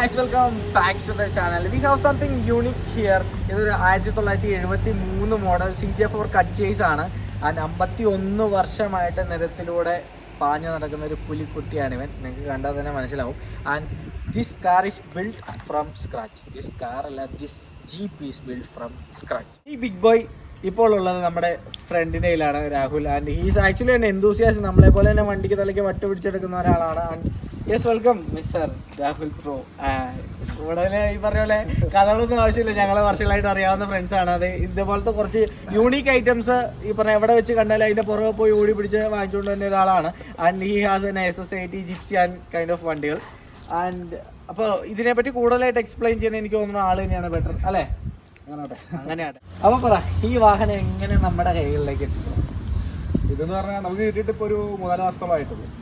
Guys welcome back to the channel we have something unique here ഇതൊരു ആയിരത്തി തൊള്ളായിരത്തി എഴുപത്തി മൂന്ന് മോഡൽ സി ജെ ഫോർ കച്ചേസ് ആണ്. ആൻഡ് അമ്പത്തി ഒന്ന് വർഷമായിട്ട് നിരത്തിലൂടെ പാഞ്ഞു നടക്കുന്ന ഒരു പുലിക്കുട്ടിയാണ് ഇവൻ. നിങ്ങൾക്ക് കണ്ടാൽ തന്നെ മനസ്സിലാവും. And this car is build from scratch this car അല്ല this jeep is build from scratch ഈ ബിഗ് ബോയ് ഇപ്പോൾ ഉള്ളത് നമ്മുടെ ഫ്രണ്ടിന്റെ കയ്യിലാണ് Rahul. And he's actually an enthusiast നമ്മളെ പോലെ തന്നെ വണ്ടിക്ക് തലയ്ക്ക് വട്ട് പിടിച്ചെടുക്കുന്ന ഒരാളാണ്. And yes welcome mister Rahul pro ഇവിടെ ഈ പറഞ്ഞ പോലെ കഥകളൊന്നും ആവശ്യമില്ല. ഞങ്ങളെ വർഷങ്ങളായിട്ട് അറിയാവുന്ന ഫ്രണ്ട്സ് ആണ്. അത് ഇതുപോലത്തെ കുറച്ച് യൂണീക്ക് ഐറ്റംസ് ഈ പറഞ്ഞ എവിടെ വെച്ച് കണ്ടാലും അതിന്റെ പുറകെ പോയി ഓടി പിടിച്ച് വാങ്ങിച്ചുകൊണ്ട് തന്നെ ഒരാളാണ്. And he has N S S I T Gypsy and kind of വണ്ടികൾ. ആൻഡ് അപ്പോൾ ഇതിനെപ്പറ്റി കൂടുതലായിട്ട് എക്സ്പ്ലെയിൻ ചെയ്യാൻ എനിക്ക് തോന്നുന്ന ആൾ തന്നെയാണ് ബെറ്റർ അല്ലേ? അങ്ങനെയാട്ടെ. അപ്പൊ പറ ഈ വാഹനം എങ്ങനെ നമ്മുടെ കൈകളിലേക്ക് എത്തിക്കും ഇതെന്ന് പറഞ്ഞാൽ നമുക്ക് കിട്ടിയിട്ട് ഇപ്പോൾ ഒരു മൂന്നാൽ മാസത്തോളമായിട്ടുള്ളൂ ആഹ്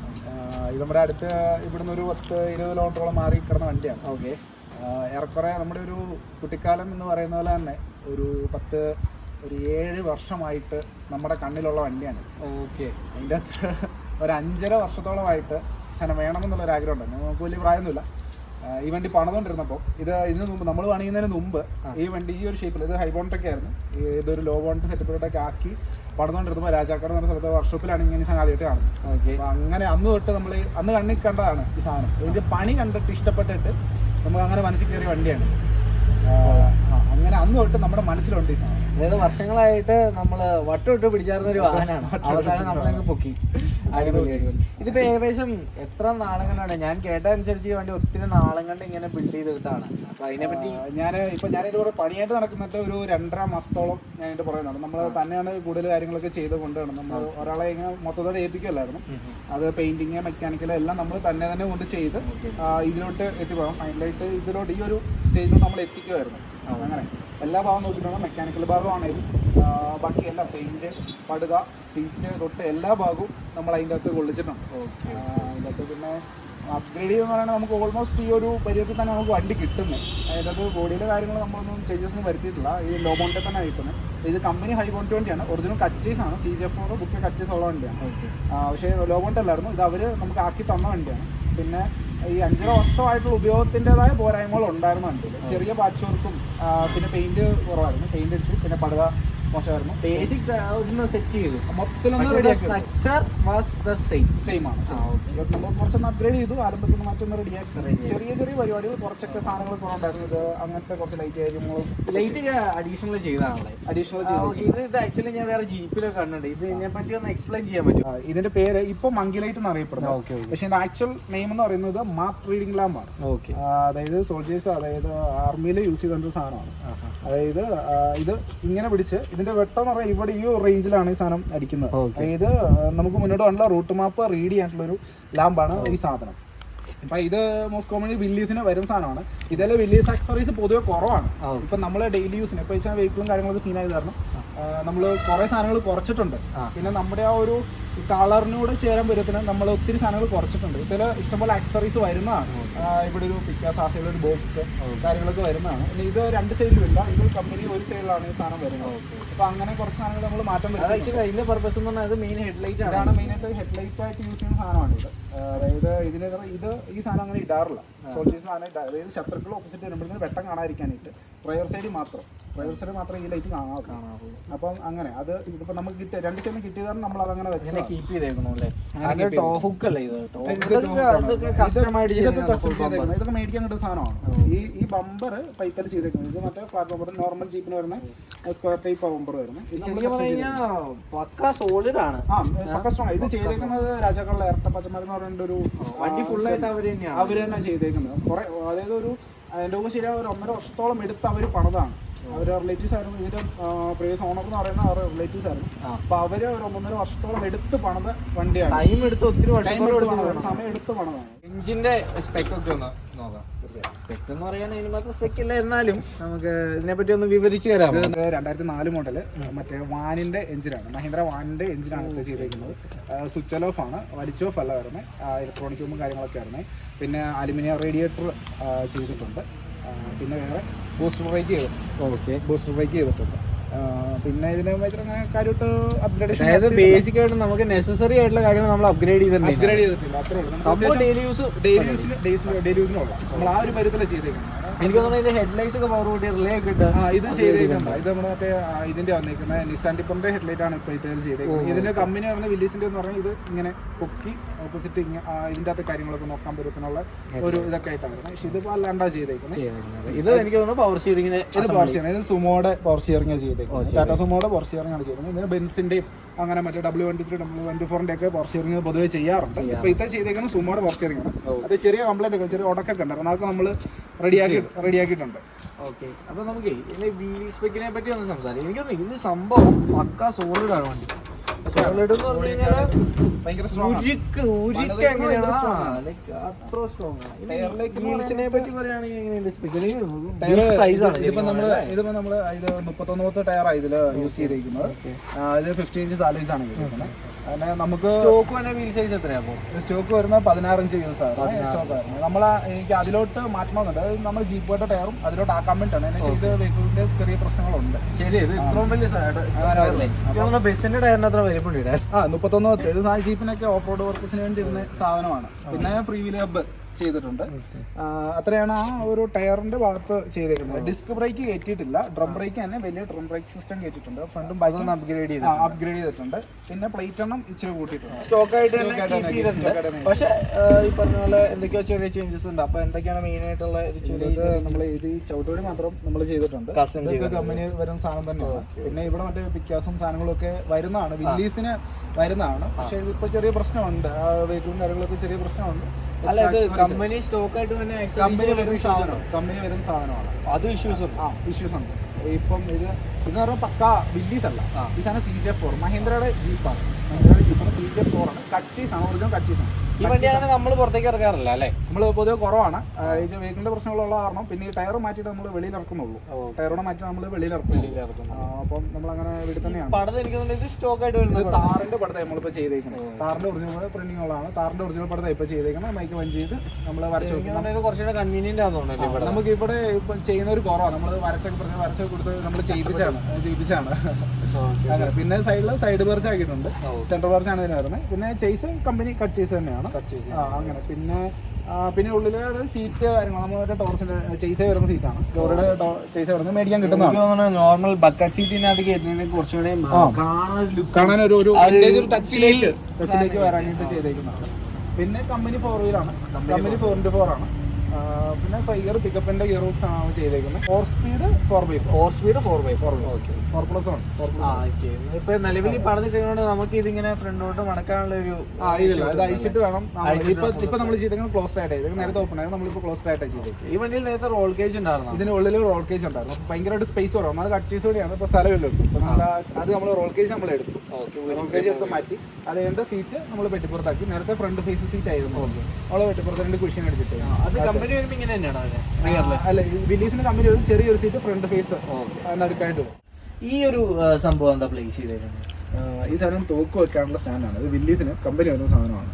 ഇത് നമ്മുടെ അടുത്ത് ഇവിടുന്ന് ഒരു പത്ത് ഇരുപത് കിലോമീറ്ററോളം മാറി കിടന്ന വണ്ടിയാണ്. ഓക്കെ. ഏറെക്കുറെ നമ്മുടെ ഒരു കുട്ടിക്കാലം എന്ന് പറയുന്ന പോലെ തന്നെ ഒരു പത്ത് ഒരു ഏഴ് വർഷമായിട്ട് നമ്മുടെ കണ്ണിലുള്ള വണ്ടിയാണ്. ഓക്കെ. അതിന്റെ അകത്ത് ഒരു അഞ്ചര വർഷത്തോളമായിട്ട് സ്ഥലം വേണമെന്നുള്ളൊരു ആഗ്രഹം ഉണ്ട് നമുക്ക് വലിയ പ്രായമൊന്നുമില്ല. ഈ വണ്ടി പണിതുകൊണ്ടിരുന്നപ്പോൾ ഇത് ഇതിന് മുമ്പ് നമ്മൾ പണിയുന്നതിന് മുമ്പ് ഈ വണ്ടി ഈ ഒരു ഷേപ്പിൽ ഇത് ഹൈബോണ്ടൊക്കെ ആയിരുന്നു. ഈ ഇതൊരു ലോ ബോണ്ട് സെറ്റപ്പിലൊക്കെ ആക്കി പണിതുകൊണ്ടിരുന്നപ്പോൾ രാജാക്കാട് എന്ന് പറഞ്ഞ സ്ഥലത്ത് വർക്ക്ഷോപ്പിലാണ് ഇങ്ങനെ സാധനം ആദ്യമായിട്ട് കാണുന്നത്. അങ്ങനെ അന്ന് തൊട്ട് നമ്മൾ അന്ന് കണ്ണിൽ കണ്ടതാണ് ഈ സാധനം. ഇതിന്റെ പണി കണ്ടിട്ട് ഇഷ്ടപ്പെട്ടിട്ട് നമുക്ക് അങ്ങനെ മനസ്സിൽ കയറിയ വണ്ടിയാണ്. അങ്ങനെ അന്ന് തൊട്ട് നമ്മുടെ മനസ്സിലുണ്ട് ഈ സാധനം. അതായത് വർഷങ്ങളായിട്ട് നമ്മൾ വട്ടമിട്ട് പിടിച്ചാർന്ന ഒരു വാഹനമാണ്. അവസാനം നമ്മളെ പൊക്കി. ഇതിപ്പോ ഏകദേശം എത്ര നാളം കൊണ്ടാണ് ഞാൻ കേട്ടതനുസരിച്ച് ഈ വണ്ടി ഒത്തിരി നാളം കൊണ്ട് ഇങ്ങനെ ബിൽഡ് ചെയ്തിട്ടാണ്. അപ്പൊ അതിനെ പറ്റി ഞാൻ ഇപ്പൊ ഞാൻ ഇതിലൂടെ പണിയായിട്ട് നടക്കുന്നിട്ട് ഒരു രണ്ടര മാസത്തോളം ഞാൻ ഇതിന്റെ പുറകെ നടന്നു. നമ്മൾ തന്നെയാണ് കൂടുതൽ കാര്യങ്ങളൊക്കെ ചെയ്ത് കൊണ്ടുവരണം നമ്മൾ ഒരാളെ ഇങ്ങനെ മൊത്തത്തോടെ ഏൽപ്പിക്കല്ലായിരുന്നു അത് പെയിന്റിങ് മെക്കാനിക്കൽ എല്ലാം നമ്മൾ തന്നെ തന്നെ കൊണ്ട് ചെയ്ത് ഇതിലോട്ട് എത്തിപ്പോകാം. ഫൈനലായിട്ട് ഇതിലോട്ട് ഈ ഒരു സ്റ്റേജിലോട്ട് നമ്മൾ എത്തിക്കുമായിരുന്നു അങ്ങനെ. എല്ലാ ഭാഗവും നോക്കിയിട്ടാണ് മെക്കാനിക്കൽ ഭാഗമാണെങ്കിലും ബാക്കി എല്ലാം പെയിന്റ് പടുക സീറ്റ് തൊട്ട് എല്ലാ ഭാഗവും നമ്മൾ അതിന്റെ അകത്ത് കൊള്ളിച്ചിട്ടുണ്ട്. അതിന്റെ അകത്ത് പിന്നെ അപ്ഗ്രേഡ് ചെയ്തെന്ന് പറയുന്നത് നമുക്ക് ഓൾമോസ്റ്റ് ഈ ഒരു പരിധത്തിൽ തന്നെ നമുക്ക് വണ്ടി കിട്ടുന്നത് അതായത് അത് ബോഡിയിലെ കാര്യങ്ങൾ നമ്മളൊന്നും ചേഞ്ചസ് ഒന്നും വരുത്തിയിട്ടില്ല. ഈ ലോ ബോണ്ടിൽ തന്നെ കിട്ടുന്നത് ഇത് കമ്പനി ഹൈ ബോണ്ട് വണ്ടിയാണ്. ഒറിജിനൽ കച്ചേസ് ആണ്. C G F four book കച്ചേസ് ഉള്ള വണ്ടിയാണ്. പക്ഷേ ലോ ബോണ്ട് അല്ലായിരുന്നു. ഇത് അവർ നമുക്ക് ആക്കി തന്ന വണ്ടിയാണ്. പിന്നെ ഈ അഞ്ചര വർഷമായിട്ടുള്ള ഉപയോഗത്തിന്റെതായ പോരായ്മകൾ ഉണ്ടായിരുന്നു ചെറിയ പാച്ച് വർക്കും പിന്നെ പെയിന്റ് കുറവായിരുന്നു. പെയിന്റ് അടിച്ചു. പിന്നെ പടുക മോശമായിരുന്നു. ബേസിക് ഒന്ന് സെറ്റ് ചെയ്തു. മൊത്തത്തിലൊന്ന് റെഡിയാക്കി structure was the same same ആണ് ആ, okay. ഇത് നമ്മൾ കുറച്ചൊന്ന് അപ്ഗ്രേഡ് ചെയ്തു. ആരംഭത്തിൽ മറ്റൊന്ന് റെഡിയാക്കി Ready ചെറിയ ചെറിയ പരിപാടികൾ കുറച്ചൊക്കെ സാധനങ്ങൾ കുറവുണ്ടായിരുന്നു ഇത് അങ്ങനത്തെ കുറച്ച് ലൈറ്റ് കാര്യങ്ങളും. ലൈറ്റ് അഡീഷണൽ ഇത് ഇത് ആക്ച്വലി ഞാൻ വേറെ ജീപ്പിലൊക്കെ കണ്ടിട്ടുണ്ട്. ഇത് ഇതിനെ പറ്റി ഒന്ന് എക്സ്പ്ലെയിൻ ചെയ്യാൻ പറ്റും ഇതിന്റെ പേര് ഇപ്പൊ മങ്കി ലൈറ്റ് എന്ന് അറിയപ്പെടുന്നത് പക്ഷെ ഇതിന്റെ ആക്ച്വൽ നെയിം എന്ന് പറയുന്നത് മാപ്പ് റീഡിംഗ് ലാമ്പ് ആണ്. അതായത് സോൾജേഴ്സ് അതായത് ആർമിയിൽ യൂസ് ചെയ്ത സാധനമാണ്. അതായത് ഇത് ഇങ്ങനെ പിടിച്ച് ഇതിന്റെ വെട്ടം എന്ന് പറഞ്ഞാൽ ഇവിടെ ഈ റേഞ്ചിലാണ് ഈ സാധനം അടിക്കുന്നത്. അതായത് നമുക്ക് മുന്നോട്ട് വേണ്ട റൂട്ട് മാപ്പ് റീഡ് ചെയ്യാനുള്ള ഒരു ലാമ്പാണ് ഈ സാധനം അപ്പൊ ഇത് മോസ്റ്റ് കോമൺലി വില്ലീസിന് വരും സാധനമാണ്. ഇതിലെ വില്ലീസ് അക്സറീസ് പൊതുവെ കുറവാണ്. ഇപ്പൊ നമ്മൾ ഡെയിലി യൂസിന് ഇപ്പൊ വെഹിക്കിളും കാര്യങ്ങളൊക്കെ ആയി തരണം നമ്മൾ കുറെ സാധനങ്ങൾ കുറച്ചിട്ടുണ്ട്. പിന്നെ നമ്മുടെ ആ ഒരു കളറിനോട് ചേരാൻ പറ്റത്തിന് നമ്മൾ ഒത്തിരി സാധനങ്ങൾ കുറച്ചിട്ടുണ്ട്. ഇതിൽ ഇഷ്ടംപോലെ അക്സറീസ് വരുന്നതാണ്. ഇവിടെ ഒരു പിക്കാസ് ആ ഒരു ബോക്സ് കാര്യങ്ങളൊക്കെ വരുന്നതാണ്. പിന്നെ ഇത് രണ്ട് സൈഡിലും ഇല്ല. ഇത് കമ്പനി ഒരു സൈഡിലാണ് ഈ സാധനം വരുന്നത്. അപ്പൊ അങ്ങനെ കുറച്ച് സാധനങ്ങൾ നമ്മൾ മാറ്റം. ആക്ച്വലി അതിന്റെ പർപ്പസ് എന്ന് പറഞ്ഞാൽ മെയിൻ ഹെഡ്ലൈറ്റ് ആണ്. മെയിൻ മെയിനായിട്ട് ഹെഡ്ലൈറ്റ് ആയിട്ട് യൂസ് ചെയ്യുന്ന സാധനമാണ് ഇത്. അതായത് ഇതിന് ഇത് ഈ സാധനം അങ്ങനെ ഇടാറില്ല. സോൾജേഴ്സ് സാധനം ഇടാറ് അതായത് ശത്രുക്കൾ ഓപ്പോസിറ്റ് വരുമ്പോഴത്തേന് വെട്ടം കാണാതിരിക്കാനായിട്ട് ഡ്രൈവർ സൈഡിൽ മാത്രം. ഡ്രൈവർ സൈഡ് മാത്രം ഈ ലൈറ്റ് കാണാറുള്ളൂ കാണാറുള്ളൂ. അപ്പം അങ്ങനെ. അത് ഇതിപ്പോ നമുക്ക് കിട്ടിയ രണ്ട് സൈഡിൽ കിട്ടിയതാണ് നമ്മൾ അതങ്ങനെ വെച്ചത് കീപ്പ് ചെയ്തേക്കണു അല്ലേ? ഇതൊക്കെ മേടിക്കാൻ കിട്ടുന്ന സാധനമാണ്. ഈ ഈ ബമ്പർ പൈപ്പൽ ചെയ്തേക്കുന്നത് ഇത് മറ്റേ ഫ്ലാറ്റ് ബമ്പർ നോർമൽ ജീപ്പിന് വരുന്ന സ്ക്വയർ ടൈപ്പ് ബമ്പർ വരുന്നത് സോളിഡ് ആണ്. ഇത് ചെയ്തേക്കുന്നത് രാജാക്കളുടെ ഇരട്ട പച്ചമാരെന്ന് പറയുന്ന ഒരു വണ്ടി ഫുൾ ആയിട്ട് അവർ അവർ തന്നെ ചെയ്തേക്കുന്നത്. കുറെ അതായത് ഒരു എന്റെ മുമ്പ് ശരിയാണ് ഒരു ഒന്നര വർഷത്തോളം എടുത്ത് അവർ പണതാണ് അവർ റിലേറ്റീവ്സ് ആയിരുന്നു. ഇതിന്റെ പ്രീവിയസ് ഓണർ എന്ന് പറയുന്ന അവരുടെ റിലേറ്റീവ്സ് ആയിരുന്നു. അപ്പൊ അവർ ഒരു ഒന്നര വർഷത്തോളം എടുത്ത് പണിത വണ്ടിയാണ്. ടൈം എടുത്ത് ഒത്തിരി സമയം എടുത്ത് പണിതാണ്. എഞ്ചിന്റെ സ്പെക് ഒക്കെ ഒന്ന് നോക്കാം. സ്പെക് എന്ന് പറയാൻ അതിന് മാത്രം സ്പെക് ഇല്ല എന്നാലും നമുക്ക് ഇതിനെ പറ്റി ഒന്ന് വിവരിച്ചു തരാം രണ്ടായിരത്തി നാല് മോഡൽ മറ്റേ വാനിന്റെ എഞ്ചിനാണ് മഹീന്ദ്ര വാനിന്റെ എഞ്ചിനാണ് ഇത് ചെയ്തിരിക്കുന്നത് സ്വിച്ച് ഓഫ് ആണ്. വലിച്ച് ഓഫ് അല്ല വരുന്നത് ഇലക്ട്രോണിക് റൂമും കാര്യങ്ങളൊക്കെ വരുന്നത് പിന്നെ അലുമിനിയം റേഡിയേറ്റർ ചെയ്തിട്ടുണ്ട്. പിന്നെ വേറെ ബൂസ്റ്റർ ബ്രേക്ക് ചെയ്തിട്ടുണ്ട്. ഓക്കെ ബൂസ്റ്റർ ബ്രേക്ക് ചെയ്തിട്ടുണ്ട്. പിന്നെ ഇതിനെ കാര്യമായിട്ട് അപ്ഗ്രേഡേഷൻ അതായത് ബേസിക് ആയിട്ട് നമുക്ക് നെസസറി ആയിട്ടുള്ള കാര്യങ്ങൾ നമ്മൾ അപ്ഗ്രേഡ് ചെയ്തിട്ടുണ്ട് അപ്ഗ്രേഡ് ചെയ്തിട്ടില്ല അത്രേ ഉള്ളൂ. ഡെയിലി യൂസ് ഡെയിലി യൂസിന് ഡെയിലി യൂസിനുള്ള നമ്മൾ ആ ഒരു പരിധിയിലാണ് ചെയ്തേക്കുന്നത്. എനിക്ക് തോന്നുന്നു ഇതിന്റെ ഹെഡ്ലൈറ്റ്സ് ഒക്കെ പവർ കൂട്ടി റിലേ ഒക്കെ ഇട്ട് ആ ഇത് ചെയ്തേക്കുന്നത് ഇത് നമ്മുടെ മറ്റേ ഇതിന്റെ വന്നേക്കുന്നത് നിസാൻ ടിപ്പറിന്റെ ഹെഡ്ലൈറ്റ് ആണ് ഇപ്പോൾ ഇത് ചെയ്തേക്കുന്നത് ഇതിന്റെ കമ്പനി പറഞ്ഞ വില്ലീസിന്റെ എന്ന് പറഞ്ഞാൽ ഇത് ഇങ്ങനെ പൊക്കി ഓപ്പോസിറ്റ് ഇതിന്റെ അകത്ത് കാര്യങ്ങളൊക്കെ നോക്കാൻ പറ്റത്തിനുള്ള ഒരു ഇതൊക്കെ ആയിട്ടാണ് വരുന്നത്. പക്ഷെ ഇതിപ്പോൾ അല്ലാണ്ടാ ചെയ്തേക്കുന്നത്. ഇത് എനിക്ക് തോന്നുന്നു പവർ സ്റ്റിയറിംഗിന് ഇത് പവർ സ്റ്റിയറിംഗ് ഇത് സുമോടെ പവർ സ്റ്റിയറിംഗ് ചെയ്തേക്കുന്നത് ടാറ്റ സുമോടെ പവർ സ്റ്റിയറിംഗ് ആണ് ചെയ്തേക്കുന്നത് ഇതിന് ബെൻസിന്റെയും അങ്ങനെ മറ്റേ W twenty three W twenty ഫോറിന്റെ ഒക്കെ പവർ സ്റ്റിയറിംഗ് പൊതുവെ ചെയ്യാറുണ്ട്. ഇപ്പൊ ഇത് ചെയ്തേക്കുന്ന സുമോയുടെ പവർ സ്റ്റിയറിംഗ് ആണ്. അത് ചെറിയ കംപ്ലൈന്റ് ഒക്കെ ചെറിയ ഉടക്കൊക്കെ ഉണ്ടായിരുന്നു. അതൊക്കെ നമ്മൾ റെഡിയാക്കി റെഡിയാക്കിയിട്ടുണ്ട് ഓക്കെ. അപ്പൊ നമുക്ക് വീൽ സ്പെക്കിനെ പറ്റി ഒന്ന് സംസാരിക്കാം. എനിക്കൊന്നും ഇത് സംഭവം പക്ക സോളിഡ് ആണ് വണ്ടി. ഇതിപ്പോ നമ്മൾ ഇതിപ്പോ നമ്മൾ ഇത് മുപ്പത്തൊന്നൂത്ത് ടയറാണ് ഇതിൽ യൂസ് ചെയ്തിരിക്കുന്നത്. ഇത് ഫിഫ്റ്റി ഇഞ്ച് സാലീസ് ആണ് ചെയ്തിരിക്കുന്നത്. നമുക്ക് സ്റ്റോക്ക് തന്നെ വീൽ സൈസ് എത്രയാ സ്റ്റോക്ക് വരുന്ന പതിനാറ് ഇഞ്ച് വീൽസ് ആണ് സ്റ്റോക്ക് വരുന്നത്. നമ്മൾ എനിക്ക് അതിലോട്ട് മാറ്റണമെന്നുണ്ട് നമ്മൾ ജീപ്പോട്ട് ടയറും അതിലോട്ട് ആക്കാൻ വേണ്ടിയിട്ടാണ്. എന്നു ഇത് വെഹിക്കിളിന്റെ ചെറിയ പ്രശ്നങ്ങളുണ്ട്. ശരി ഇത് ഇത്രയും വലിയ ബസ്സിന്റെ ടയറിന് അത്ര വലിപ്പമുണ്ട് ഇടാൻ ആ മുപ്പത്തൊന്ന് ജീപ്പിനൊക്കെ ഓഫ് റോഡ് വർക്കേഴ്സിന് വേണ്ടി ഇരുന്ന സാധനമാണ്. പിന്നെ ഫ്രീ വീൽ ഹബ്ബ് ചെയ്തിട്ടുണ്ട്. അത്രയാണ് ആ ഒരു ടയറിന്റെ ഭാഗത്ത് ചെയ്തേക്കുന്നത്. ഡിസ്ക് ബ്രേക്ക് കയറ്റിയിട്ടില്ല ഡ്രം ബ്രേക്ക് തന്നെ വലിയ ഡ്രം ബ്രേക്ക് സിസ്റ്റം കയറ്റിയിട്ടുണ്ട് ഫ്രണ്ടും ബാക്കും അപ്ഗ്രേഡ് ചെയ്ത് അപ്ഗ്രേഡ് ചെയ്തിട്ടുണ്ട്. പിന്നെ പ്ലേറ്റ് എണ്ണം ഇച്ചിരി കൂട്ടിയിട്ടുണ്ട്. സ്റ്റോക്ക് ആയിട്ട് തന്നെ പക്ഷേ തന്നെ, തന്നെ. ഈ പറഞ്ഞ പോലെ എന്തൊക്കെയോ ചെറിയ ചേഞ്ചസ് ഉണ്ട്. അപ്പൊ എന്തൊക്കെയാണ് മെയിൻ ആയിട്ടുള്ള നമ്മൾ ഇത് ഈ ചവിട്ടുപടി മാത്രം നമ്മൾ ചെയ്തിട്ടുണ്ട്. കസ്റ്റം കമ്പനി വരുന്ന സാധനം തന്നെയാണ്. പിന്നെ ഇവിടെ മറ്റേ പിക്കാസും സാധനങ്ങളൊക്കെ വരുന്നതാണ്. വില്ലീസിന് വരുന്നതാണ്. പക്ഷെ ഇതിപ്പോ ചെറിയ പ്രശ്നമുണ്ട്. ആ വെഹിക്കിളും കാര്യങ്ങളൊക്കെ ചെറിയ പ്രശ്നമുണ്ട്. അല്ല ഇത് കമ്പനി സ്റ്റോക്ക് ആയിട്ട് തന്നെ കമ്പനി വരുന്ന സാധനം. കമ്പനി വരുന്ന സാധനമാണ്. അത് ഇഷ്യൂസ് ഉണ്ട്. ആ ഇഷ്യൂസ് ഉണ്ട്. ഇപ്പം ഇത് ഇതെന്ന് പറഞ്ഞാൽ പക്ക വില്ലീസ് അല്ല. ഈ സാധനം സി ജെ ഫോർ മഹീന്ദ്രയുടെ ജീപ്പാണ് മഹീന്ദ്രയുടെ ജീപ്പാണ് സി ജെ ഫോർ ആണ്. കച്ചീസ് ആണ് ഒറിജിനൽ കച്ചീസ് ആണ് ഈ വണ്ടി അങ്ങനെ നമ്മൾ പുറത്തേക്ക് ഇറക്കാറില്ല അല്ലേ? നമ്മൾ പൊതുവെ കുറവാണ്. ഈ വെഹിക്കിളിന്റെ പ്രശ്നങ്ങളുള്ള കാരണം പിന്നെ ഈ ടയർ മാറ്റിയിട്ട് നമ്മൾ വെളിയിൽ ഇറക്കുന്നുള്ളൂ. ടയറോടെ മാറ്റി നമ്മൾ വെളിയിൽ ഇറക്കും അപ്പം നമ്മൾ അങ്ങനെ വീട്ടിൽ തന്നെയാണ്. പടത് എനിക്ക് ഇത് സ്റ്റോക്ക് ആയിട്ട് വരുന്നത് താറിന്റെ പടത്തെ നമ്മളിപ്പോ ചെയ്തേക്കുന്നത് താറിന്റെ ഒറിജിനൽ പ്രിന്റിംഗ് ഉള്ളതാണ് താറിന്റെ ഒറിജിനൽ പടത്തെ ഇപ്പൊ ചെയ്തേക്കുന്നത് മൈക്ക് വൺ ചെയ്ത് നമ്മൾ വരച്ചു കുറച്ചുകൂടെ കൺവീനിയന്റ് ആണെന്ന് നമുക്ക് ഇവിടെ ഇപ്പൊ ചെയ്യുന്ന ഒരു കുറവാണ്. നമ്മൾ വരച്ചൊക്കെ പറഞ്ഞ വരച്ചൊക്കെ കൊടുത്ത് നമ്മൾ ചെയ്യിപ്പിച്ചാണ് ചെയ്യിപ്പിച്ചാണ് അങ്ങനെ. പിന്നെ സൈഡിൽ സൈഡ് ബെർച്ച് ആക്കിയിട്ടുണ്ട്. സെൻട്രൽ ബെർച്ച് ആണ് ഇതിന് വരുന്നത് പിന്നെ ചെയ്സ് കമ്പനി കട്ട് ചെയ്സ് തന്നെയാണ്. ആ അങ്ങനെ. പിന്നെ പിന്നെ ഉള്ളിലെ സീറ്റ് കാര്യങ്ങൾ നമ്മുടെ ടോർസിന്റെ ചേസേ വരുന്ന സീറ്റാണ് ലോറിയുടെ ചേസേ വരുന്നത് മേടിക്കാൻ കിട്ടുന്നതാണ് നോർമൽ ബക്കറ്റ് സീറ്റിനകത്ത് കയറ്റുന്നതിന് കുറച്ചുകൂടെ കാണാൻ ഒരു ഒരു ടച്ചിലേക്ക് ടച്ചിലേക്ക് വരാനായിട്ട് ചെയ്തേക്കുന്നതാണ്. പിന്നെ കമ്പനി ഫോർ വീലാണ് കമ്പനി ഫോർ ഇന്റു ഫോർ ആണ്. പിന്നെ ഫൈവ് ഇയർ പിക്കപ്പിന്റെ ഗിയർ ബോക്സ് ആണ് ചെയ്തേക്കുന്നത്. Four speed four by four speed four by four okay four plus one four okay ഇപ്പൊ നിലവിൽ പറഞ്ഞിട്ടുകൊണ്ട് നമുക്ക് ഇതിങ്ങനെ ഫ്രണ്ടോട്ട് മടക്കാനുള്ള ഒരു ഇതില്ല ഇത് അഴിച്ചിട്ട് വേണം. ഇപ്പൊ ഇപ്പൊ നമ്മൾ ചെയ്തേക്കുന്നത് ക്ലോസ് ആയിട്ട് ഇത് നേരത്തെ ഓപ്പൺ ആയിരുന്നു. നമ്മളിപ്പോ ക്ലോസ് ആയിട്ട് ചെയ്തു ഈ വണ്ടിയിൽ നേരത്തെ റോൾ കേജ് ഉണ്ടായിരുന്നു? ഇതിന് ഉള്ളിൽ റോൾ കേജ് ഉണ്ടായിരുന്നു. അപ്പൊ ഭയങ്കരമായിട്ട് സ്പേസ് കുറവാണ് അത് കട്ട് ചെയ്ത് കൂടിയാണ് ഇപ്പൊ. സ്ഥലമില്ല അത് നമ്മൾ റോൾ കേജ് നമ്മൾ എടുത്തു. റോൾ കേജ് എടുത്ത് മാറ്റി. അത് കഴിഞ്ഞ സീറ്റ് നമ്മൾ വെട്ടിപ്പുറത്താക്കി നേരത്തെ ഫ്രണ്ട് ഫേസ് സീറ്റ് ആയിരുന്നു. നമ്മൾ വെട്ടിപ്പുറത്ത് രണ്ട് കുഷ്യൻ അടിച്ചിട്ട്. അത് കമ്പനി വരുമ്പോ ഇങ്ങനെ തന്നെയാണ് അല്ല വിലീസിന് കമ്പനി ഒരു ചെറിയൊരു സീറ്റ് ഫ്രണ്ട് ഫേസ് നടുക്കായിട്ട് വരും. ഈ ഒരു സംഭവം എന്താ പ്ലേസ് ചെയ്തേക്കുന്നത്? ഈ സാധനം തോക്ക് വെക്കാനുള്ള സ്റ്റാൻഡാണ്. ഇത് വില്ലീസിന് കമ്പനി വരുന്ന സാധനമാണ്.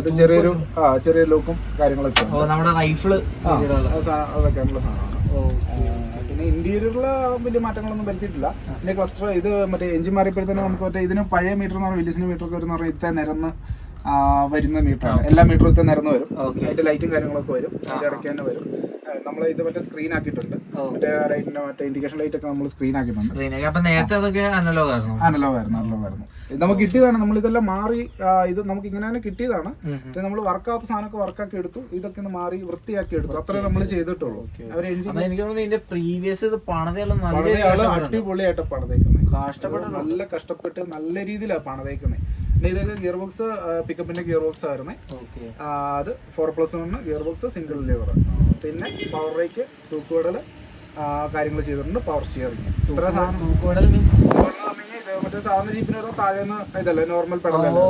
അത് ചെറിയൊരു ആ ചെറിയ ലോക്കും കാര്യങ്ങളൊക്കെ നമ്മുടെ റൈഫിൾ വെക്കാനുള്ള സാധനമാണ്. പിന്നെ ഇന്റീരിയറിൽ വലിയ മാറ്റങ്ങളൊന്നും വരുത്തിയിട്ടില്ല. പിന്നെ ക്ലസ്റ്റർ ഇത് മറ്റേ എഞ്ചിൻ മാറിയപ്പോഴത്തേനും നമുക്ക് മറ്റേ ഇതിന് പഴയ മീറ്റർ എന്ന് പറഞ്ഞാൽ വില്ലീസിന്റെ മീറ്റർ ഒക്കെ വരുന്ന പറഞ്ഞാൽ ഇത്ര നിരന്ന് വരുന്ന മീറ്ററാണ്. എല്ലാ മീറ്ററും നിരന്ന് വരും. അതിന്റെ ലൈറ്റും കാര്യങ്ങളൊക്കെ വരും. അതിന്റെ ഇടയ്ക്ക് തന്നെ വരും. നമ്മൾ ഇത് മറ്റേ സ്ക്രീൻ ആക്കിയിട്ടുണ്ട്. മറ്റേ ലൈറ്റിന്റെ മറ്റേ ഇൻഡിക്കേഷൻ ലൈറ്റ് ഒക്കെ നമ്മൾ സ്ക്രീൻ ആക്കിയിട്ടുണ്ട്. നേരത്തെ അതൊക്കെ അനലോഗ് ആയിരുന്നു. ആണല്ലോ ആയിരുന്നു ആണല്ലോ ആയിരുന്നു. ഇത് നമുക്ക് കിട്ടിയതാണ് നമ്മൾ ഇതെല്ലാം മാറി ഇത് നമുക്ക് ഇങ്ങനെ തന്നെ കിട്ടിയതാണ്. നമ്മൾ വർക്കാത്ത സാധനമൊക്കെ വർക്കാക്കി എടുത്തു. ഇതൊക്കെ ഒന്ന് മാറി വൃത്തിയാക്കി എടുത്തു. അത്രേ നമ്മൾ ചെയ്തിട്ടുള്ളൂ. അവർ എഞ്ചിൻ എനിക്ക് തോന്നുന്നു ഇതിന്റെ പ്രീവിയസ് ഇത് വളരെ അടിപൊളിയായിട്ട് പണിതേക്കുന്നത് കഷ്ടപ്പെട്ട് നല്ല കഷ്ടപ്പെട്ട് നല്ല രീതിയിലാണ് പണിതേക്കുന്നത് പിന്നെ ഇതൊക്കെ ഗിയർ ബോക്സ് പിക്കപ്പിന്റെ ഗിയർ ബോക്സ് ആയിരുന്നു അത് four plus one gear box single lever പിന്നെ പവർ റേക്ക് തൂക്കുകടൽ കാര്യങ്ങൾ ചെയ്തിട്ടുണ്ട് പവർ സ്റ്റിയറിംഗ് ഇത്ര സാധനം. തൂക്കുവടൽ മീൻസ് മറ്റേ സാധാരണ ജീപ്പിന് ഒരു താഴേന്ന് ഇതല്ലേ നോർമൽ പെടലല്ലേ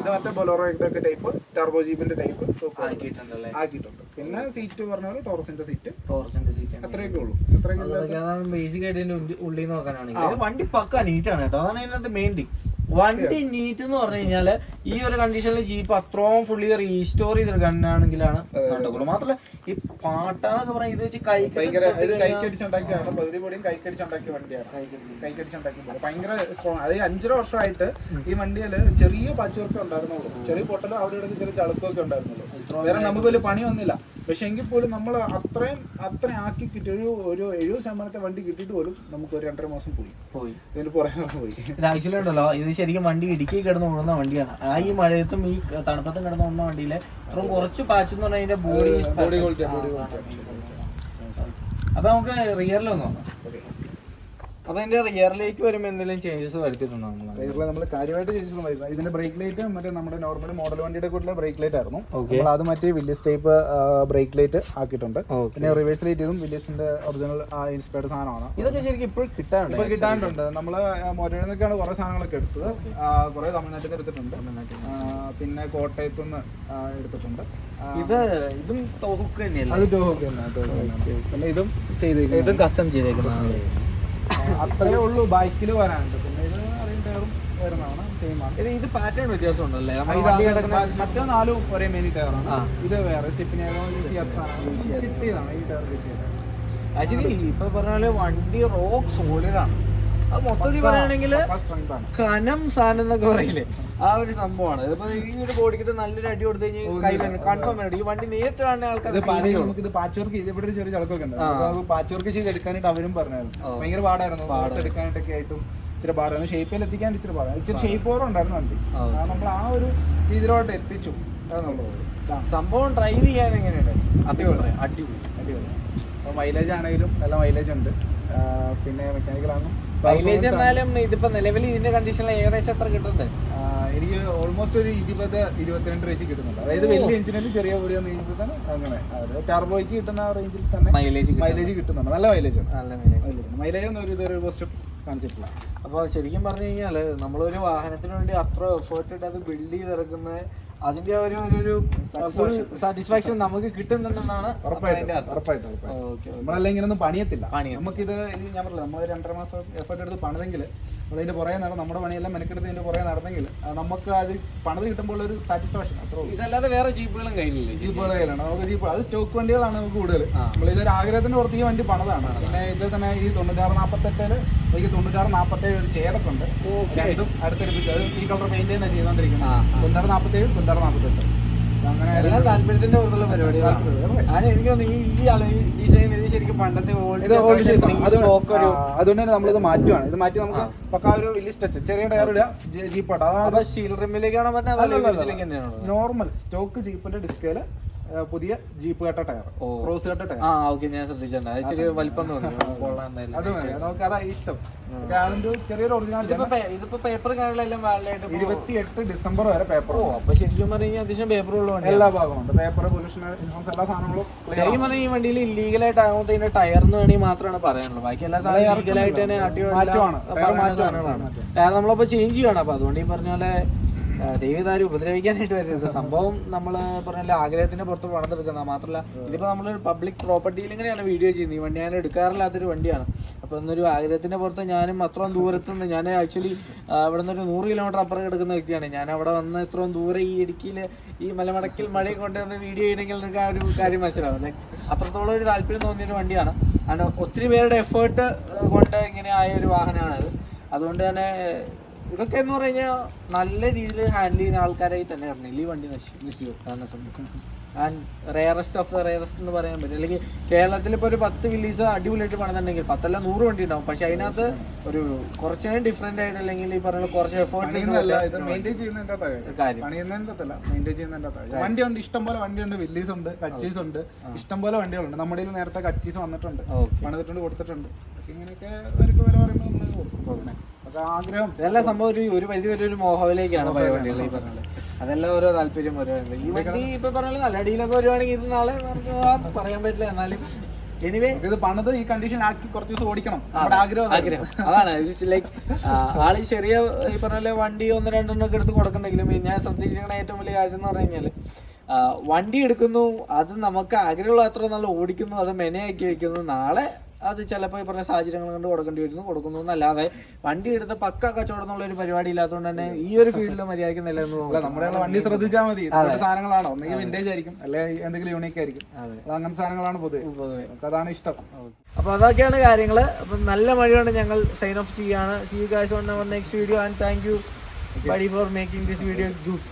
ഇത് മറ്റേ ബൊലോറോ ഒക്കെ ടൈപ്പ് ടർബോ ജീപ്പിന്റെ ടൈപ്പ് ആക്കിയിട്ടുണ്ട്. പിന്നെ സീറ്റ് പറഞ്ഞ പോലെ ടോറസിന്റെ സീറ്റ് ടോറസിന്റെ സീറ്റ് അത്രയൊക്കെ ഉള്ളൂ. അത്രയൊക്കെ ബേസിക് ആയിട്ട് ഉള്ളിൽ നോക്കാനാണെങ്കിൽ വണ്ടി പക്ക നീറ്റാണ് കേട്ടോ. അതാണ് അതിനകത്ത് മെയിൻ തിങ് വണ്ടി നീറ്റ് എന്ന് പറഞ്ഞു കഴിഞ്ഞാൽ ഈ ഒരു കണ്ടീഷനിൽ ജീപ്പ് അത്രയും ഫുള്ളി റീസ്റ്റോർ ചെയ്തെടുക്കാനാണെങ്കിലാണ് നടക്കുള്ളൂ മാത്രമല്ല ഈ പാട്ടാന്നൊക്കെ പറയാം ഇത് വെച്ച് കൈ ഭയങ്കര ഇത് കൈക്കടിച്ചുണ്ടാക്കിയാണ് പകുതി പൊടിയും കൈക്കടിച്ചുണ്ടാക്കിയ വണ്ടിയാണ്. കൈക്കടിച്ചുണ്ടാക്കി ഭയങ്കര സ്ട്രോങ് അത് അഞ്ചര വർഷമായിട്ട് ഈ വണ്ടിയിൽ ചെറിയ പച്ചവർക്കുണ്ടായിരുന്നുള്ളൂ ഉണ്ടായിരുന്നുള്ളൂ. ചെറിയ പൊട്ടലും അവിടെ ചെറിയ ചളുക്കൊക്കെ ഉണ്ടായിരുന്നുള്ളൂ. വേറെ നമുക്ക് വലിയ പണി വന്നില്ല. പക്ഷെ എങ്കിൽ പോലും നമ്മൾ അത്രയും അത്ര ആക്കി കിട്ടി ഒരു ഒരു എഴുപത് ശതമാനത്തെ വണ്ടി കിട്ടിയിട്ട് പോലും നമുക്ക് ഒരു രണ്ടര മാസം പോയി. പോയി. ഇതിന് പുറകെ പോയി. ഇത് ആക്ച്വലി ഉണ്ടല്ലോ ഇത് ശരിക്കും വണ്ടി ഇടുക്കി കിടന്ന് ഓടുന്ന വണ്ടിയാണ്. ആ ഈ മഴയത്തും ഈ തണുപ്പത്തും കിടന്ന് ഓടുന്ന വണ്ടിയിലെ അത്രയും കുറച്ച് പാച്ച് എന്ന് പറഞ്ഞാൽ അതിന്റെ body body quality body quality അപ്പൊ നമുക്ക് റിയറിൽ ഒന്ന് നോക്കാം. അപ്പൊ അതിന്റെ റിയറിലേക്ക് വരുമ്പോൾ എന്തെങ്കിലും ചേഞ്ചസ് വരുത്തിയിട്ടുണ്ടോ റെയറിൽ നമ്മൾ കാര്യമായിട്ട് ചേഞ്ചസ് വരുന്നത് ഇതിന്റെ ബ്രേക്ക് ലൈറ്റ് മറ്റേ നമ്മുടെ നോർമൽ മോഡൽ വണ്ടിയുടെ കൂടെ ബ്രേക്ക് ലൈറ്റ് ആയിരുന്നു. നമ്മൾ അത് മറ്റേ വില്യസ് ടൈപ്പ് ബ്രേക്ക് ലൈറ്റ് ആക്കിയിട്ടുണ്ട്. പിന്നെ റിവേഴ്സ് ലൈറ്റ് ഇതും വില്യസിന്റെ ഒറിജിനൽ ഇൻസ്പയർഡ് സാധനമാണ്. ഇതൊക്കെ ശരിക്കും ഇപ്പോൾ കിട്ടാനുണ്ട് ഇപ്പൊ കിട്ടാനുണ്ട് നമ്മൾ മൊരയിൽ നിന്നൊക്കെയാണ് കുറെ സാധനങ്ങളൊക്കെ എടുത്തത്. കുറെ തമിഴ്നാട്ടിൽ നിന്ന് എടുത്തിട്ടുണ്ട് പിന്നെ കോട്ടയത്തു നിന്ന് എടുത്തിട്ടുണ്ട്. ഇത് ഇതും ഹുക്ക് തന്നെയല്ലേ? അത് ടോഹുക്ക് തന്നെ ടോഹോക്ക് പിന്നെ ഇതും ചെയ്തേക്കും ഇതും കസ്റ്റം ചെയ്തേക്കുന്നത് അത്രേ ഉള്ളൂ ബൈക്കിൽ വരാനുണ്ട്. പിന്നെ ഇത് അറിയും വരുന്നതാണ് സെയിം ആണ്. ഇത് പാറ്റേൺ വ്യത്യാസം ഉണ്ടല്ലേ മറ്റേ നാലും ഒരേ മെയിൻ ടയറാണ്. ആണ് ഇത് വേറെ സാധനം കിട്ടിയതാണ് ഈ ടയർ കിട്ടിയത്. ആക്ച്വലി ഇപ്പൊ പറഞ്ഞാൽ വണ്ടി റോക്ക് സോളിഡാണ് അത് മൊത്തത്തിൽ പറയുകയാണെങ്കിൽ കനം സാധനം എന്നൊക്കെ പറയില്ലേ? ആ ഒരു സംഭവമാണ്. ഇതിപ്പോ ഈ ഒരു ബോഡിക്കിട്ട് നല്ലൊരു അടി കൊടുത്തു കഴിഞ്ഞാൽ കൈ കൺഫേം ആണ് ഈ വണ്ടി നേരിട്ട് കാണുന്ന ആൾക്കാർ പാടി പാച്ച് വർക്ക് ചെയ്ത് ഇവിടെ ഒരു ചെറിയ ചളക്കൊക്കെ ഉണ്ട്. പാച്ച് വർക്ക് ചെയ്ത് എടുക്കാനായിട്ട് അവരും പറഞ്ഞായിരുന്നു. ഭയങ്കര പാടായിരുന്നു. പാട്ട് എടുക്കാനായിട്ടൊക്കെ ആയിട്ടും ഇച്ചിരി പാടായിരുന്നു ഷേപ്പിൽ എത്തിക്കാൻ ഇച്ചിരി പാടായിരുന്നു ഇച്ചിരി ഷേപ്പ് ഓവർ ഉണ്ടായിരുന്നു വണ്ടി. ആ, നമ്മൾ ആ ഒരു രീതിയിലോട്ട് എത്തിച്ചു. സംഭവം ഡ്രൈവ് ചെയ്യാൻ എങ്ങനെയുണ്ട്? അടിപൊളി. അടിപൊളി. മൈലേജ് ആണെങ്കിലും നല്ല മൈലേജ് ഉണ്ട്. പിന്നെ മെക്കാനിക്കൽ ആണെന്നും മൈലേജ് എന്നാലും ഇതിപ്പോ നിലവിൽ ഇതിന്റെ കണ്ടീഷനിൽ ഏകദേശം എത്ര കിട്ടുന്നുണ്ട്? എനിക്ക് ഓൾമോസ്റ്റ് ഒരു ഇരുപത് ഇരുപത്തിരണ്ട് റേഞ്ച് കിട്ടുന്നുണ്ട്. അതായത് വലിയ എഞ്ചിനിൽ ചെറിയ നീങ്ങുമ്പോൾ തന്നെ അങ്ങനെ. അത് ടർബോയ്ക്ക് കിട്ടുന്ന റേഞ്ചിൽ തന്നെ മൈലേജ് മൈലേജ് കിട്ടുന്നുണ്ട്. നല്ല മൈലേജ് നല്ല മൈലേജ് മൈലേജ് ഒന്നും ഒരു ഇതൊരു പോസ്റ്റ് കാണിച്ചിട്ടില്ല. അപ്പോൾ ശരിക്കും പറഞ്ഞു കഴിഞ്ഞാൽ നമ്മളൊരു വാഹനത്തിന് വേണ്ടി അത്ര എഫേർട്ട് ഇട്ട് അത് ബിൽഡ് ചെയ്തിറക്കുന്ന അതിന്റെ ഒരു ഒരു സാറ്റിസ്ഫാക്ഷൻ നമുക്ക് കിട്ടുന്നുണ്ടെന്നാണ് നമ്മളെല്ലാം ഇങ്ങനെ ഒന്നും പണിയത്തില്ല. നമുക്കിത് ഞാൻ പറഞ്ഞില്ല നമ്മൾ രണ്ടര മാസം എഫേർട്ട് എടുത്ത് പണിതെങ്കിൽ നമ്മളതിന്റെ പുറകെ നടന്ന് നമ്മുടെ പണിയെല്ലാം മെനക്കെടുത്ത് ഇതിന്റെ പുറകെ നടന്നെങ്കിൽ നമുക്ക് അത് പണിത് കിട്ടുമ്പോൾ ഒരു സാറ്റിസ്ഫാക്ഷൻ അത്രേ ഇതല്ലാതെ വേറെ ജീപ്പുകളും കയ്യിലില്ല. ജീപ്പുകൾ കയ്യിലാണ്. നമുക്ക് ജീപ്പ് അത് സ്റ്റോക്ക് വണ്ടികളാണ് നമുക്ക് കൂടുതൽ. നമ്മൾ ഇതൊരു ആഗ്രഹത്തിന് പുറത്ത് ഈ വണ്ടി പണിതാണ്. പിന്നെ ഇത് തന്നെ ഈ തൊണ്ണൂറ്റാറ് നാൽപ്പത്തെട്ടിൽ എനിക്ക് തൊണ്ണൂറ്റാറ് നാൽപ്പത്തേഴ് ഒരു ഓക്കേ. രണ്ടും അടുത്തടുപ്പിച്ച് അത് ഈ കളർ പെയിന്റ് തന്നെ ചെയ്തോണ്ടിരിക്കുന്നത് തൊണ്ണൂറ് നാൽപ്പത്തേഴ് നാൽപ്പത്തെട്ട് അങ്ങനെ എല്ലാം താല്പര്യത്തിന്റെ പുറത്തുള്ള പരിപാടികളാണ് എനിക്ക് തോന്നുന്നു ഈ ഡിസൈൻ ഇത് ശരിക്കും പണ്ടത്തെ അതുകൊണ്ട് തന്നെ നമ്മളിത് മാറ്റുവാണ്. ഇത് മാറ്റി നമുക്ക് പക്ക ഒരു വലിയ സ്റ്റച്ച് ചെറിയ ടയർ ഇടുക ജീപ്പാട്ട് അതാണ് സ്റ്റീൽ റിമ്മിലേക്കാണോ പറഞ്ഞത് നോർമൽ സ്റ്റോക്ക് ജീപ്പിന്റെ ഡിസ്കേൽ പുതിയ ജീപ്പ് കട്ട ടയർ. ക്രോസ് കട്ട ടയർ. ആ ഓക്കെ ഞാൻ ശ്രദ്ധിച്ചിട്ടുണ്ട് അത് ഇച്ചിരി വലിപ്പം. അത് മതി. നമുക്ക് അതാ ഇഷ്ടം. അതിന്റെ ചെറിയൊരു ഒറിജിനാലിറ്റി ഇതിപ്പോ പേപ്പർ കാര്യങ്ങളെല്ലാം ആയിട്ട് ഡിസംബർ വരെ പേപ്പർ ഓ അപ്പൊ ശരിക്കും പറഞ്ഞാൽ അത്യാവശ്യം പേപ്പർ ഉള്ളതാണ് എല്ലാ പേപ്പർ പൊല്യൂഷൻ ഇൻഷുറൻസ് എല്ലാ സാധനങ്ങളും ശരിക്കും. പറഞ്ഞാൽ ഈ വണ്ടിയിൽ ആകുമ്പോൾ ഇതിന്റെ ടയർന്ന് വേണമെങ്കിൽ മാത്രമാണ് പറയാനുള്ളത് ബാക്കി എല്ലാ സാധനങ്ങളും ലീഗലായിട്ട് തന്നെ. ടയർ മാറ്റമാണ്. കാരണം നമ്മളപ്പോ ചേഞ്ച് ചെയ്യണം. അപ്പൊ അതുകൊണ്ട് ഈ പറഞ്ഞ പോലെ ആ, ദൈവം ഇതാരും ഉപദ്രവിക്കാനായിട്ട് വരരുത്. സംഭവം നമ്മൾ പറഞ്ഞ ആഗ്രഹത്തിന്റെ പുറത്ത് പണത്തെടുക്കുന്ന മാത്രമല്ല ഇതിപ്പോ നമ്മൾ പബ്ലിക് പ്രോപ്പർട്ടിയിൽ ഇങ്ങനെയാണ് വീഡിയോ ചെയ്യുന്നത്. ഈ വണ്ടി ഞാൻ എടുക്കാറില്ലാത്തൊരു വണ്ടിയാണ്. അപ്പൊ ഇന്നൊരു ആഗ്രഹത്തിന്റെ പുറത്ത് ഞാനും അത്രയും ദൂരത്ത് നിന്ന് ഞാൻ ആക്ച്വലി ഇവിടെ നിന്ന് ഒരു നൂറ് കിലോമീറ്റർ അപ്പുറം കിടക്കുന്ന വ്യക്തിയാണ്. ഞാൻ അവിടെ വന്ന് ഇത്രയും ദൂരെ ഈ ഇടുക്കിയിൽ ഈ മലമടക്കിൽ മഴയും കൊണ്ടുവന്ന് വീഡിയോ ചെയ്യണമെങ്കിൽ നിങ്ങൾക്ക് ആ ഒരു കാര്യം മനസ്സിലാവും. അത്രത്തോളം ഒരു താല്പര്യം തോന്നിയൊരു വണ്ടിയാണ്. and ഒത്തിരി പേരുടെ എഫേർട്ട് കൊണ്ട് ഇങ്ങനെ ആയ ഒരു വാഹനമാണത്. അതുകൊണ്ട് തന്നെ ഇതൊക്കെ എന്ന് പറഞ്ഞാൽ നല്ല രീതിയിൽ ഹാൻഡിൽ ചെയ്യുന്ന ആൾക്കാരായി തന്നെ വരണം ഈ വണ്ടി നശിക്കും. കാരണം സംഭവം and rarest of the rarest എന്ന് പറയാൻ പറ്റും. അല്ലെങ്കിൽ കേരളത്തിൽ ഇപ്പോൾ ഒരു പത്ത് വില്ലീസ് അടിപൊളിയായിട്ട് പണിതുണ്ടെങ്കിൽ പത്തല്ല നൂറ് വണ്ടി ഉണ്ടാവും പക്ഷെ അതിനകത്ത് ഒരു കുറച്ച് ഡിഫറെന്റ് ആയിട്ട് അല്ലെങ്കിൽ ഈ പറഞ്ഞ കുറച്ച് എഫേർട്ട് വണ്ടിയുണ്ട് ഇഷ്ടം പോലെ വണ്ടിയുണ്ട് വില്ലീസ് ഉണ്ട് കച്ചീസ് ഉണ്ട് ഇഷ്ടം പോലെ വണ്ടികളുണ്ട്. നമ്മുടെ നേരത്തെ കച്ചീസ് വന്നിട്ടുണ്ട് പണിതിട്ടുണ്ട് കൊടുത്തിട്ടുണ്ട്. ഇങ്ങനെയൊക്കെ അവർക്ക് വില പറയുമ്പോൾ ആഗ്രഹം. ഇതെല്ലാം സംഭവം ഒരു ഒരു പരിധി വരെ ഒരു മോഹവിലേക്കാണ് പരിപാടികൾ ഈ പറഞ്ഞത്. അതെല്ലാം ഓരോ താല്പര്യം ഓരോ ഈ വണ്ടി ഇപ്പൊ പറഞ്ഞാൽ നല്ല അടിയിലൊക്കെ വരുവാണെങ്കിൽ ഇത് നാളെ പറയാൻ പറ്റില്ല. എന്നാലും എനിവേ ഇത് പണിത് ഈ കണ്ടീഷൻ ആക്കി കുറച്ച് ദിവസം ഓടിക്കണം. ആഗ്രഹം അതാണ്. ആഗ്രഹം. അതാണ്. ലൈക്ക് ആൾ ചെറിയ ഈ പറഞ്ഞ വണ്ടി ഒന്ന് രണ്ടെണ്ണം ഒക്കെ എടുത്ത് കൊടുക്കണ്ടെങ്കിലും ഞാൻ ശ്രദ്ധിച്ചിരിക്കുന്ന ഏറ്റവും വലിയ കാര്യം എന്ന് പറഞ്ഞു കഴിഞ്ഞാൽ വണ്ടി എടുക്കുന്നു അത് നമുക്ക് ആഗ്രഹമുള്ള അത്ര നല്ല ഓടിക്കുന്നു അത് മെനയാക്കി വെക്കുന്നു നാളെ അത് ചിലപ്പോൾ ഈ പറഞ്ഞ സാഹചര്യങ്ങൾ കൊണ്ട് കൊടുക്കേണ്ടി വരുന്നു. കൊടുക്കുന്നു എന്നല്ലാതെ വണ്ടി എടുത്ത് പക്ക കച്ചവടം എന്നുള്ള ഒരു പരിപാടി ഇല്ലാത്തതുകൊണ്ട് തന്നെ ഈ ഒരു ഫീൽഡിൽ മര്യാദയ്ക്ക് നിലനിന്ന് നമ്മുടെ വണ്ടി ശ്രദ്ധിച്ചാൽ മതി. സാധനങ്ങളാണോ? ഒന്നെങ്കിൽ വിന്റേജ് ആയിരിക്കും അല്ലെങ്കിൽ എന്തെങ്കിലും യൂണിക് ആയിരിക്കും. അങ്ങനത്തെ സാധനങ്ങളാണ് പൊതുവെ. അതാണ് ഇഷ്ടം. അപ്പൊ അതൊക്കെയാണ് കാര്യങ്ങൾ. അപ്പൊ നല്ല മഴയാണ് ഞങ്ങൾ സൈൻ ഓഫ് ചെയ്യാണ്. See guys on our next video and thank you buddy for making this video good